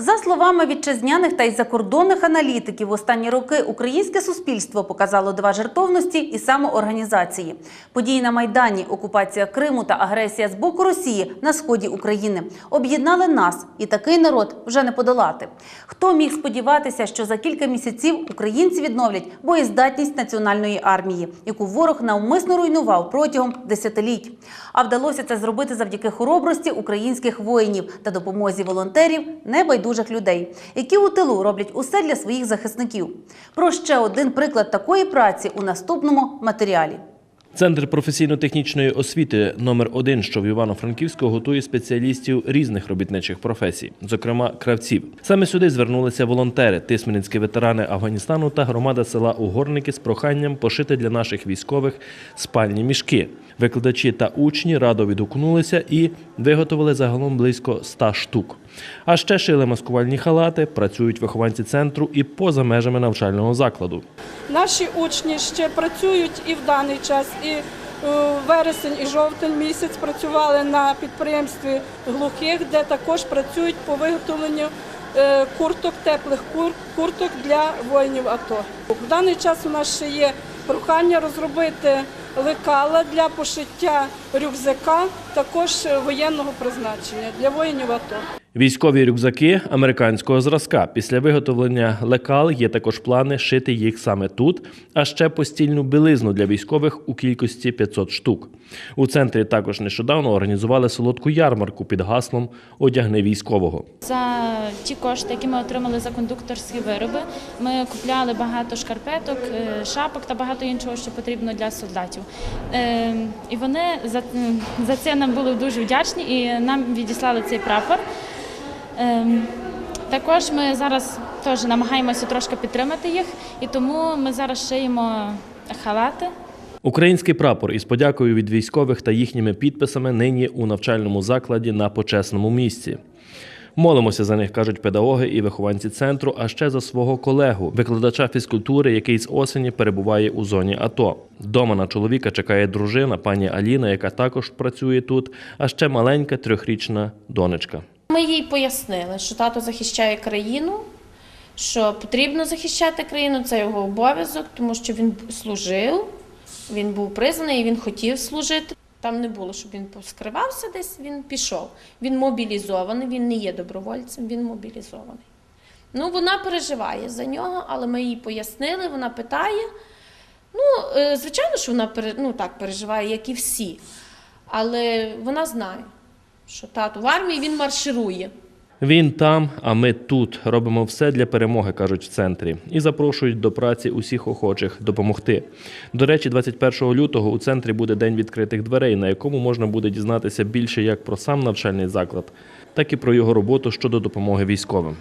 За словами вітчизняних та й закордонних аналітиків, в останні роки українське суспільство показало два жертовності і самоорганізації. Події на Майдані, окупація Криму та агресія з боку Росії на сході України об'єднали нас, і такий народ вже не подолати. Хто міг сподіватися, що за кілька місяців українці відновлять боєздатність національної армії, яку ворог навмисно руйнував протягом десятиліть. А вдалося це зробити завдяки хоробрості українських воїнів та допомозі волонтерів небайдужих людей, які у тилу роблять усе для своїх захисників. Про ще один приклад такої праці у наступному матеріалі. Центр професійно-технічної освіти номер 1 що в Івано-Франківську, готує спеціалістів різних робітничих професій, зокрема кравців. Саме сюди звернулися волонтери, тисменницькі ветерани Афганістану та громада села Угорники з проханням пошити для наших військових спальні мішки. Викладачі та учні радо відгукнулися і виготовили загалом близько 100 штук. А ще шили маскувальні халати, працюють вихованці центру і поза межами навчального закладу. Наші учні ще працюють і в даний час, і е, вересень, і жовтень місяць працювали на підприємстві глухих, де також працюють по виготовленню е, курток, теплих курток для воїнів АТО. В даний час у нас ще є прохання розробити лекала для пошиття рюкзака, також воєнного призначення для воїнів АТО. Військові рюкзаки американського зразка. Після виготовлення лекал є також плани шити їх саме тут, а ще постільну білизну для військових у кількості 500 штук. У центрі також нещодавно організували солодку ярмарку під гаслом Одягни військового. За ті кошти, які ми отримали за кондукторські вироби, ми купляли багато шкарпеток, е, шапок та багато іншого, що потрібно для солдатів. Е, І вони за, за це нам були дуже вдячні і нам відіслали цей прапор. Е, Також ми зараз теж намагаємося трошки підтримати їх, і тому ми зараз шиємо халати. Український прапор із подякою від військових та їхніми підписами нині у навчальному закладі на почесному місці. Молимося за них, кажуть педагоги і вихованці центру, а ще за свого колегу, викладача фізкультури, який з осені перебуває у зоні АТО. Дома на чоловіка чекає дружина, пані Аліна, яка також працює тут, а ще маленька трьохрічна донечка. Ми їй пояснили, що тато захищає країну, що потрібно захищати країну, це його обов'язок, тому що він служив, він був призваний і він хотів служити. Там не було, щоб він поскривався десь, він пішов. Він мобілізований, він не є добровольцем, він мобілізований. Ну, вона переживає за нього, але ми їй пояснили, вона питає. Ну, е, звичайно, що вона ну, так переживає, як і всі. Але вона знає, що тато в армії він марширує. Він там, а ми тут робимо все для перемоги, кажуть в центрі, і запрошують до праці усіх охочих допомогти. До речі, 21 лютого у центрі буде день відкритих дверей, на якому можна буде дізнатися більше як про сам навчальний заклад, так і про його роботу щодо допомоги військовим.